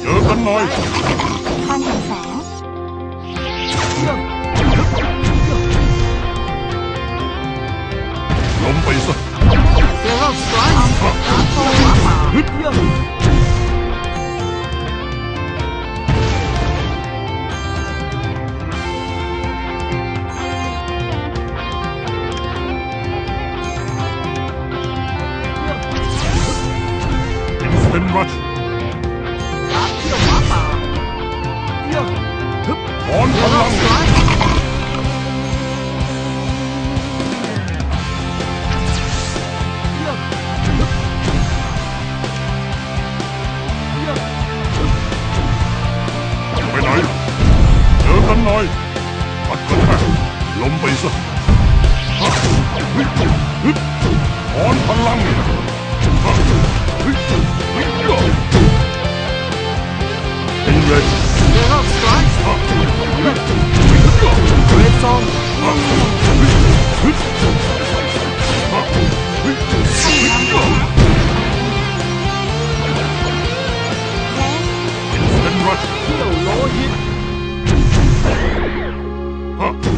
เจอกันหน่อย ล้มไปซะถอนพลังตีเลย Huh?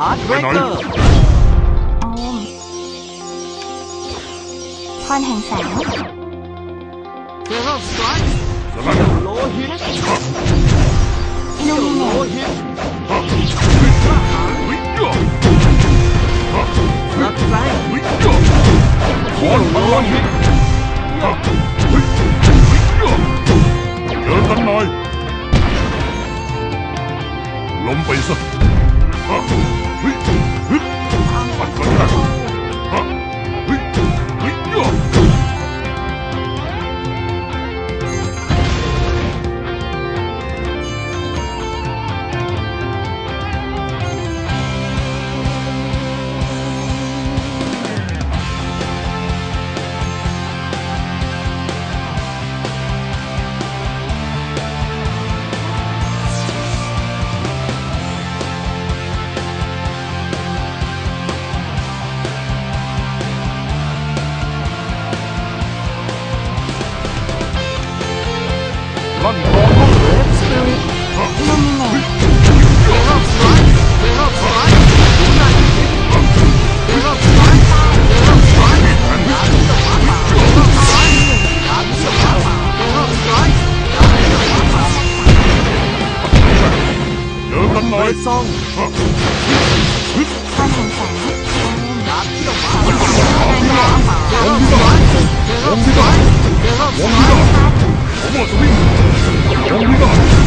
อาร์ตเบรกเกอร์โอมพรแห่งแสงเฟรลสไตร์โลหิตอิลูมิโลหิตรักแรงโลหิต นั้นเลยซ่องความสงารนักเที่ยวมาลงที่อนงที่ก่อนงที่ก่อผมหมดวิ่งลงที่ก่อ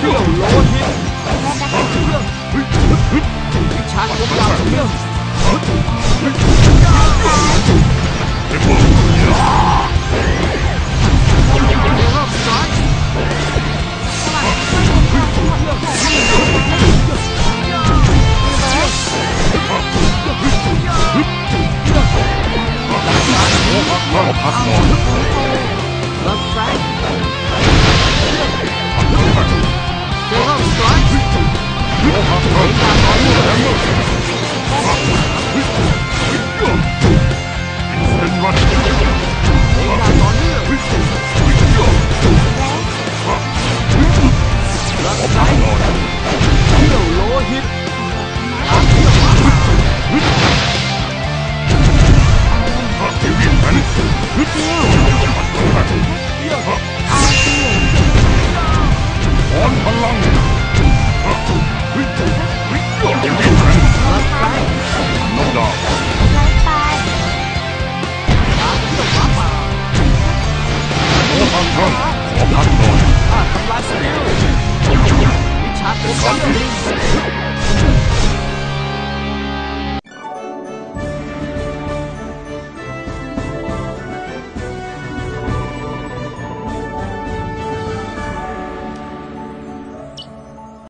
불이 올라오지 불이 자꾸 나오면 On along.